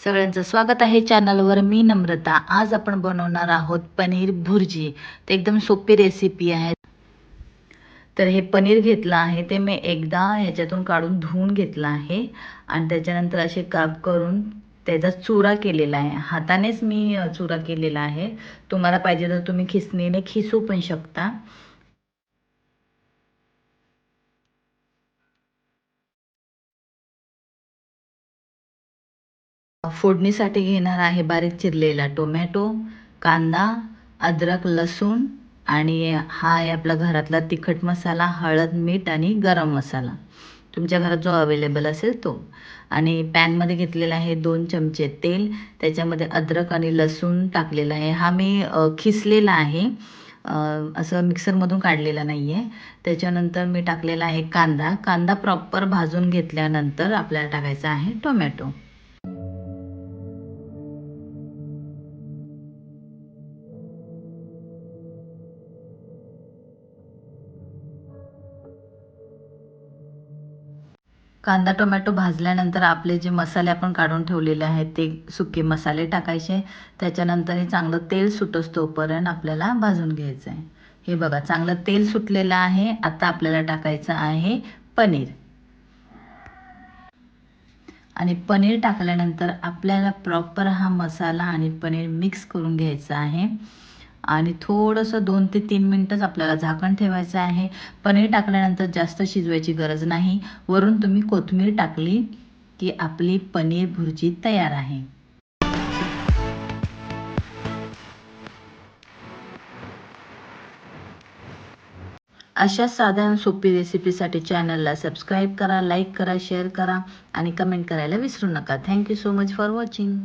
सगळ्यांचं स्वागत आहे चॅनलवर. मी नम्रता. आज आपण बनवणार आहोत पनीर भुर्जी. ते एकदम सोपी रेसिपी आहे. तर हे पनीर घेतलं आहे. ते मी एकदा ह्याच्यातून काढून धुवून घेतलं आहे. आणि त्याच्यानंतर असे काप करून त्याचा चुरा केलेला आहे. हातानेच मी चुरा केलेला आहे. तुम्हाला पाहिजे तर तुम्ही खिसणीने खिसू पण शकता. फोडणीसाठी घेणार आहे बारीक चिरलेला टोमॅटो कांदा अद्रक लसूण आणि हा आहे आपला घरातला तिखट मसाला हळद मीठ आणि गरम मसाला. तुमच्या घरात जो अवेलेबल असेल तो. आणि पॅनमध्ये घेतलेला आहे दोन चमचे तेल त्याच्यामध्ये अद्रक आणि लसूण टाकलेला आहे. हा मी खिसलेला आहे. असं मिक्सरमधून काढलेला नाही आहे त्याच्यानंतर मी टाकलेला आहे कांदा. कांदा प्रॉपर भाजून घेतल्यानंतर आपल्याला टाकायचा आहे टोमॅटो. कांदा टोमॅटो भाजल्यानंतर आपले जे मसाले आपण काढून ठेवलेले आहेत ते सुके मसाले टाकायचे. त्याच्यानंतर हे चांगलं तेल सुटस तोपर्यंत आपल्याला भाजून घ्यायचं आहे हे बघा चांगलं तेल सुटलेलं आहे. आता आपल्याला टाकायचं आहे पनीर. आणि पनीर टाकल्यानंतर आपल्याला प्रॉपर हा मसाला आणि पनीर मिक्स करून घ्यायचा आहे. आणि थोडंसं दोन ते तीन मिनटंच आपल्याला झाकण ठेवायचं आहे. पनीर टाकल्यानंतर जास्त शिजवायची गरज नाही. वरून तुम्ही कोथिंबीर टाकली की आपली पनीर भुर्जी तयार आहे. अशा साध्या आणि सोपी रेसिपीसाठी चॅनलला सबस्क्राईब करा लाईक करा शेअर करा आणि कमेंट करायला विसरू नका. Thank you so much for watching.